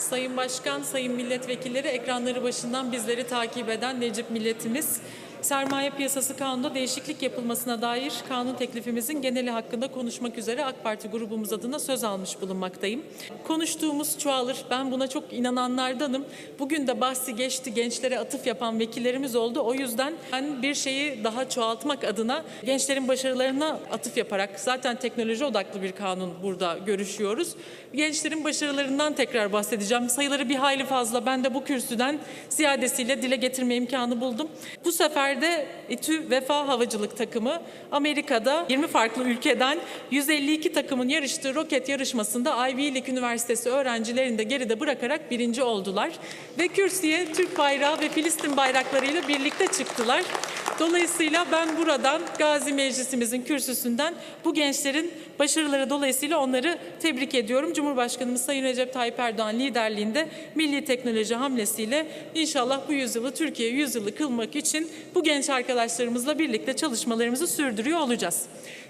Sayın Başkan, Sayın Milletvekilleri, ekranları başından bizleri takip eden Necip milletimiz. Sermaye Piyasası Kanunu'nda değişiklik yapılmasına dair kanun teklifimizin geneli hakkında konuşmak üzere AK Parti grubumuz adına söz almış bulunmaktayım. Konuştuğumuz çoğalır. Ben buna çok inananlardanım. Bugün de bahsi geçti gençlere atıf yapan vekillerimiz oldu. O yüzden ben bir şeyi daha çoğaltmak adına gençlerin başarılarına atıf yaparak zaten teknoloji odaklı bir kanun burada görüşüyoruz. Gençlerin başarılarından tekrar bahsedeceğim. Sayıları bir hayli fazla. Ben de bu kürsüden ziyadesiyle dile getirme imkanı buldum. Bu sefer de İTÜ Vefa Havacılık takımı Amerika'da 20 farklı ülkeden 152 takımın yarıştığı roket yarışmasında Ivy League Üniversitesi öğrencilerini de geride bırakarak birinci oldular. Ve kürsüye Türk bayrağı ve Filistin bayraklarıyla birlikte çıktılar. Dolayısıyla ben buradan Gazi Meclisimizin kürsüsünden bu gençlerin başarıları dolayısıyla onları tebrik ediyorum. Cumhurbaşkanımız Sayın Recep Tayyip Erdoğan liderliğinde milli teknoloji hamlesiyle inşallah bu yüzyılı Türkiye yüzyılı kılmak için bu genç arkadaşlarımızla birlikte çalışmalarımızı sürdürüyor olacağız.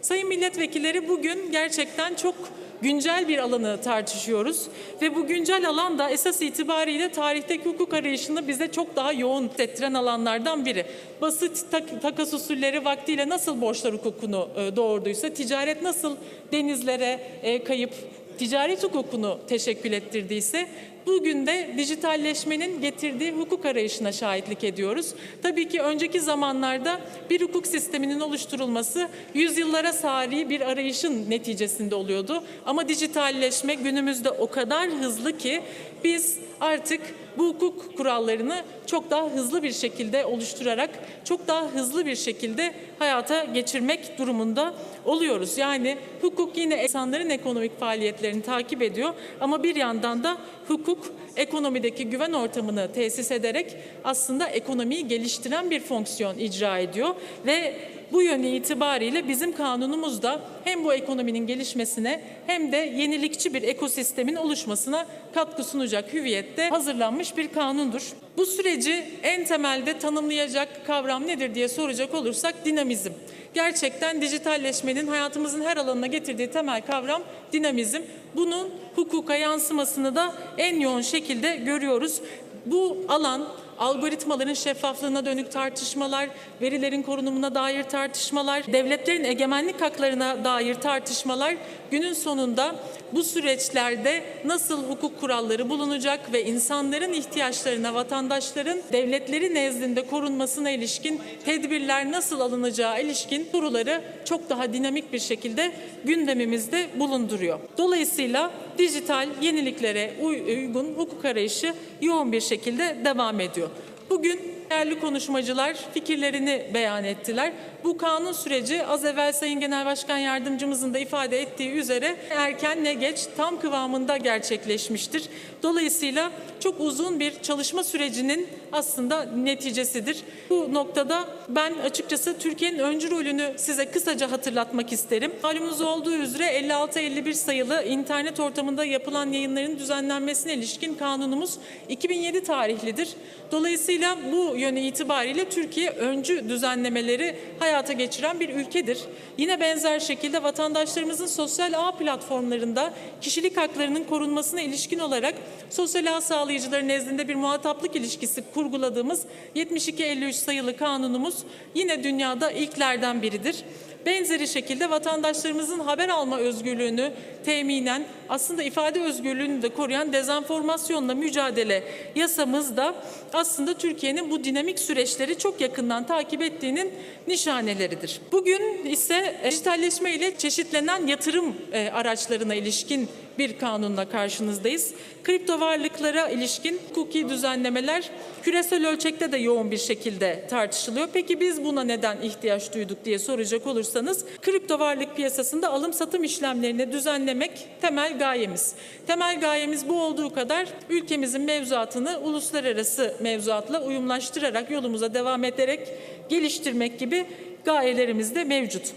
Sayın milletvekilleri bugün gerçekten çok güncel bir alanı tartışıyoruz ve bu güncel alan da esas itibariyle tarihteki hukuk arayışında bize çok daha yoğun hissettiren alanlardan biri. Basit tak, takas usulleri vaktiyle nasıl borçlar hukukunu e, doğurduysa, ticaret nasıl denizlere e, kayıp ticaret hukukunu teşekkül ettirdiyse bugün de dijitalleşmenin getirdiği hukuk arayışına şahitlik ediyoruz. Tabii ki önceki zamanlarda bir hukuk sisteminin oluşturulması yüzyıllara sari bir arayışın neticesinde oluyordu. Ama dijitalleşme günümüzde o kadar hızlı ki biz artık bu hukuk kurallarını çok daha hızlı bir şekilde oluşturarak çok daha hızlı bir şekilde hayata geçirmek durumunda oluyoruz. Yani hukuk yine insanların ekonomik faaliyetlerini takip ediyor ama bir yandan da hukuk ekonomideki güven ortamını tesis ederek aslında ekonomiyi geliştiren bir fonksiyon icra ediyor ve bu yönü itibariyle bizim kanunumuzda hem bu ekonominin gelişmesine hem de yenilikçi bir ekosistemin oluşmasına katkı sunacak hüviyette hazırlanmış bir kanundur. Bu süreci en temelde tanımlayacak kavram nedir diye soracak olursak dinamizm. Gerçekten dijitalleşmenin hayatımızın her alanına getirdiği temel kavram dinamizm. Bunun hukuka yansımasını da en yoğun şekilde görüyoruz. Bu alan algoritmaların şeffaflığına dönük tartışmalar, verilerin korunumuna dair tartışmalar, devletlerin egemenlik haklarına dair tartışmalar günün sonunda bu süreçlerde nasıl hukuk kuralları bulunacak ve insanların ihtiyaçlarına, vatandaşların devletleri nezdinde korunmasına ilişkin tedbirler nasıl alınacağı ilişkin soruları çok daha dinamik bir şekilde gündemimizde bulunduruyor. Dolayısıyla dijital yeniliklere uygun hukuk arayışı yoğun bir şekilde devam ediyor. Bugün değerli konuşmacılar fikirlerini beyan ettiler. Bu kanun süreci az evvel Sayın Genel Başkan Yardımcımızın da ifade ettiği üzere erken ne geç tam kıvamında gerçekleşmiştir. Dolayısıyla çok uzun bir çalışma sürecinin aslında neticesidir. Bu noktada ben açıkçası Türkiye'nin öncü rolünü size kısaca hatırlatmak isterim. Malumunuz olduğu üzere 56-51 sayılı internet ortamında yapılan yayınların düzenlenmesine ilişkin kanunumuz 2007 tarihlidir. Dolayısıyla bu yönü itibariyle Türkiye öncü düzenlemeleri hayata geçiren bir ülkedir. Yine benzer şekilde vatandaşlarımızın sosyal ağ platformlarında kişilik haklarının korunmasına ilişkin olarak sosyal ağ sağlayıcıları nezdinde bir muhataplık ilişkisi kurguladığımız 72-53 sayılı kanunumuz yine dünyada ilklerden biridir. Benzeri şekilde vatandaşlarımızın haber alma özgürlüğünü teminen aslında ifade özgürlüğünü de koruyan dezenformasyonla mücadele yasamız da aslında Türkiye'nin bu dinamik süreçleri çok yakından takip ettiğinin nişaneleridir. Bugün ise dijitalleşme ile çeşitlenen yatırım e, araçlarına ilişkin bir kanunla karşınızdayız. Kripto varlıklara ilişkin hukuki düzenlemeler küresel ölçekte de yoğun bir şekilde tartışılıyor. Peki biz buna neden ihtiyaç duyduk diye soracak olursanız kripto varlık piyasasında alım satım işlemlerini düzenlemek temel gayemiz. Temel gayemiz bu olduğu kadar ülkemizin mevzuatını uluslararası mevzuatla uyumlaştırarak yolumuza devam ederek geliştirmek gibi gayelerimiz de mevcut.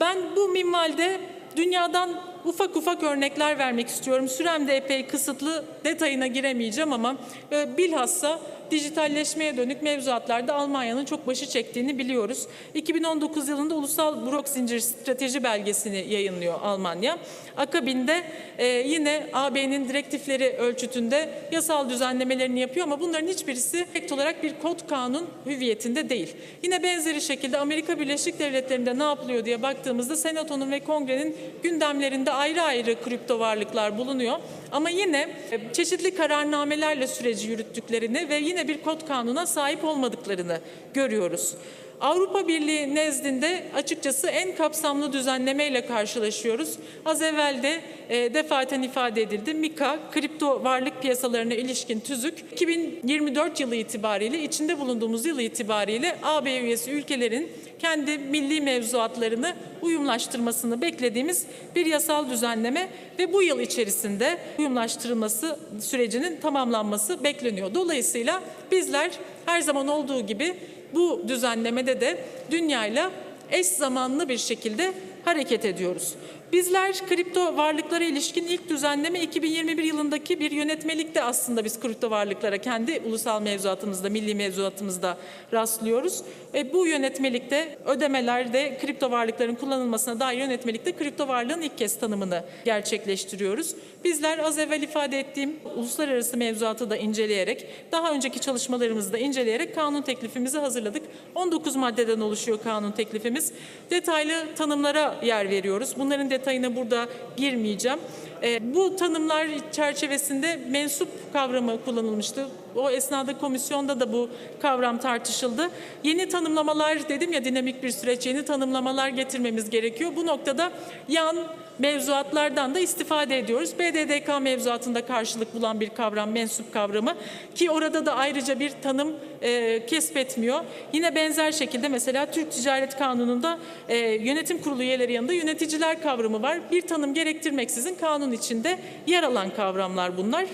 Ben bu minvalde dünyadan ufak ufak örnekler vermek istiyorum. Sürem de epey kısıtlı, detayına giremeyeceğim ama e, bilhassa dijitalleşmeye dönük mevzuatlarda Almanya'nın çok başı çektiğini biliyoruz. 2019 yılında Ulusal Brok Zincir Strateji Belgesini yayınlıyor Almanya. Akabinde e, yine AB'nin direktifleri ölçütünde yasal düzenlemelerini yapıyor ama bunların hiçbirisi direkt olarak bir kod kanun hüviyetinde değil. Yine benzeri şekilde Amerika Birleşik Devletleri'nde ne yapılıyor diye baktığımızda Senato'nun ve Kongre'nin gündemlerinde ayrı ayrı kripto varlıklar bulunuyor. Ama yine e, çeşitli kararnamelerle süreci yürüttüklerini ve yine bir kod kanuna sahip olmadıklarını görüyoruz. Avrupa Birliği nezdinde açıkçası en kapsamlı düzenlemeyle karşılaşıyoruz. Az evvel de e, defaten ifade edildi. MIKA, kripto varlık piyasalarına ilişkin tüzük 2024 yılı itibariyle, içinde bulunduğumuz yıl itibariyle AB üyesi ülkelerin kendi milli mevzuatlarını uyumlaştırmasını beklediğimiz bir yasal düzenleme ve bu yıl içerisinde uyumlaştırılması sürecinin tamamlanması bekleniyor. Dolayısıyla bizler her zaman olduğu gibi bu düzenlemede de dünyayla eş zamanlı bir şekilde hareket ediyoruz. Bizler kripto varlıklara ilişkin ilk düzenleme 2021 yılındaki bir yönetmelikte aslında biz kripto varlıklara kendi ulusal mevzuatımızda, milli mevzuatımızda rastlıyoruz. Ve bu yönetmelikte ödemelerde kripto varlıkların kullanılmasına dair yönetmelikte kripto varlığın ilk kez tanımını gerçekleştiriyoruz. Bizler az evvel ifade ettiğim uluslararası mevzuatı da inceleyerek, daha önceki çalışmalarımızı da inceleyerek kanun teklifimizi hazırladık. 19 maddeden oluşuyor kanun teklifimiz. Detaylı tanımlara yer veriyoruz. Bunların detayına burada girmeyeceğim. E, bu tanımlar çerçevesinde mensup kavramı kullanılmıştı. O esnada komisyonda da bu kavram tartışıldı. Yeni tanımlamalar dedim ya dinamik bir süreç, yeni tanımlamalar getirmemiz gerekiyor. Bu noktada yan mevzuatlardan da istifade ediyoruz. BDDK mevzuatında karşılık bulan bir kavram, mensup kavramı ki orada da ayrıca bir tanım e, kesbetmiyor. Yine benzer şekilde mesela Türk Ticaret Kanunu'nda e, yönetim kurulu üyeleri yanında yöneticiler kavramı var. Bir tanım gerektirmeksizin kanun içinde yer alan kavramlar bunlar.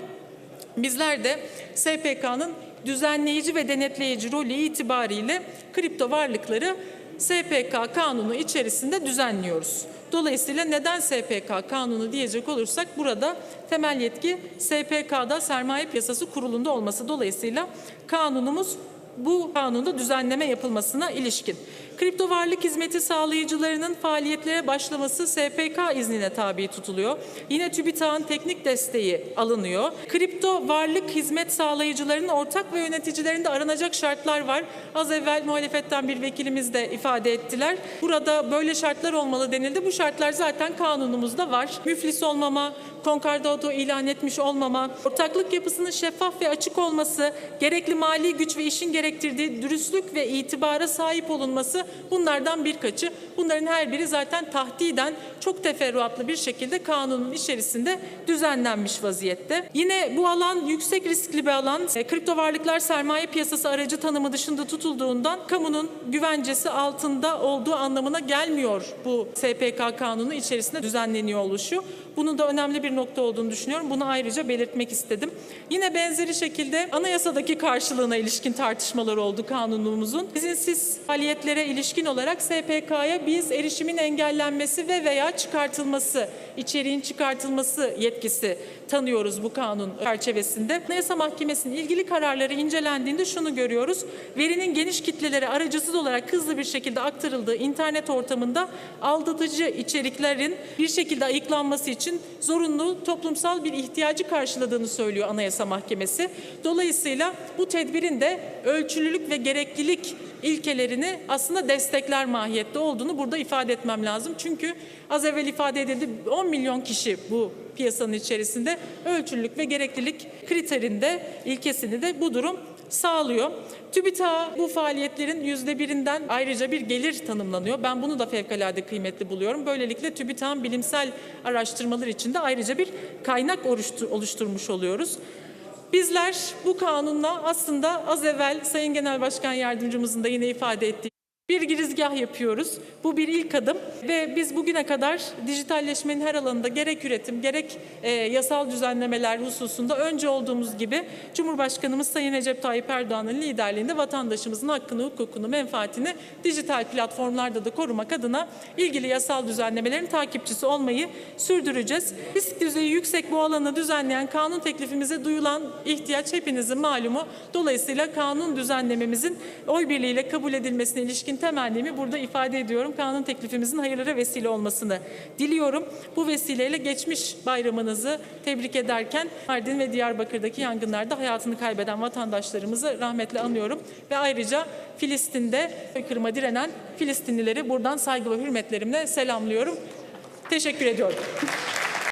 Bizler de SPK'nın düzenleyici ve denetleyici rolü itibariyle kripto varlıkları SPK kanunu içerisinde düzenliyoruz. Dolayısıyla neden SPK kanunu diyecek olursak burada temel yetki SPK'da Sermaye Piyasası Kurulu'nda olması dolayısıyla kanunumuz bu kanunda düzenleme yapılmasına ilişkin. Kripto varlık hizmeti sağlayıcılarının faaliyetlere başlaması SPK iznine tabi tutuluyor. Yine TÜBİTAK'ın teknik desteği alınıyor. Kripto varlık hizmet sağlayıcılarının ortak ve yöneticilerinde aranacak şartlar var. Az evvel muhalefetten bir vekilimiz de ifade ettiler. Burada böyle şartlar olmalı denildi. Bu şartlar zaten kanunumuzda var. Müflis olmama, konkordato ilan etmiş olmama, ortaklık yapısının şeffaf ve açık olması, gerekli mali güç ve işin gerektirdiği dürüstlük ve itibara sahip olunması bunlardan birkaçı. Bunların her biri zaten tahdiden çok teferruatlı bir şekilde kanunun içerisinde düzenlenmiş vaziyette. Yine bu alan yüksek riskli bir alan. E, kripto varlıklar sermaye piyasası aracı tanımı dışında tutulduğundan kamunun güvencesi altında olduğu anlamına gelmiyor bu SPK kanunu içerisinde düzenleniyor oluşu. Bunun da önemli bir nokta olduğunu düşünüyorum. Bunu ayrıca belirtmek istedim. Yine benzeri şekilde anayasadaki karşılığına ilişkin tartışmalar oldu kanunumuzun. İzinsiz faaliyetlere ilişkin olarak SPK'ya biz erişimin engellenmesi ve veya çıkartılması, içeriğin çıkartılması yetkisi tanıyoruz bu kanun çerçevesinde. Anayasa Mahkemesi'nin ilgili kararları incelendiğinde şunu görüyoruz. Verinin geniş kitlelere aracısız olarak hızlı bir şekilde aktarıldığı internet ortamında aldatıcı içeriklerin bir şekilde ayıklanması için zorunlu toplumsal bir ihtiyacı karşıladığını söylüyor Anayasa Mahkemesi. Dolayısıyla bu tedbirin de ölçülülük ve gereklilik ilkelerini aslında destekler mahiyette olduğunu burada ifade etmem lazım. Çünkü az evvel ifade edildi 10 milyon kişi bu piyasanın içerisinde ölçülülük ve gereklilik kriterinde ilkesini de bu durum sağlıyor. TÜBİTAK bu faaliyetlerin yüzde birinden ayrıca bir gelir tanımlanıyor. Ben bunu da fevkalade kıymetli buluyorum. Böylelikle TÜBİTAK'ın bilimsel araştırmalar için de ayrıca bir kaynak oluşturmuş oluyoruz. Bizler bu kanunla aslında az evvel Sayın Genel Başkan Yardımcımızın da yine ifade ettiği bir girizgah yapıyoruz. Bu bir ilk adım. Ve biz bugüne kadar dijitalleşmenin her alanında gerek üretim gerek e, yasal düzenlemeler hususunda önce olduğumuz gibi Cumhurbaşkanımız Sayın Recep Tayyip Erdoğan'ın liderliğinde vatandaşımızın hakkını, hukukunu, menfaatini dijital platformlarda da korumak adına ilgili yasal düzenlemelerin takipçisi olmayı sürdüreceğiz. Risk düzeyi yüksek bu alanı düzenleyen kanun teklifimize duyulan ihtiyaç hepinizin malumu. Dolayısıyla kanun düzenlememizin oy birliğiyle kabul edilmesine ilişkin temennimi burada ifade ediyorum. Kanun teklifimizin hayırlara vesile olmasını diliyorum. Bu vesileyle geçmiş bayramınızı tebrik ederken Mardin ve Diyarbakır'daki yangınlarda hayatını kaybeden vatandaşlarımızı rahmetle anıyorum. Ve ayrıca Filistin'de soykırıma direnen Filistinlileri buradan saygı ve hürmetlerimle selamlıyorum. Teşekkür ediyorum.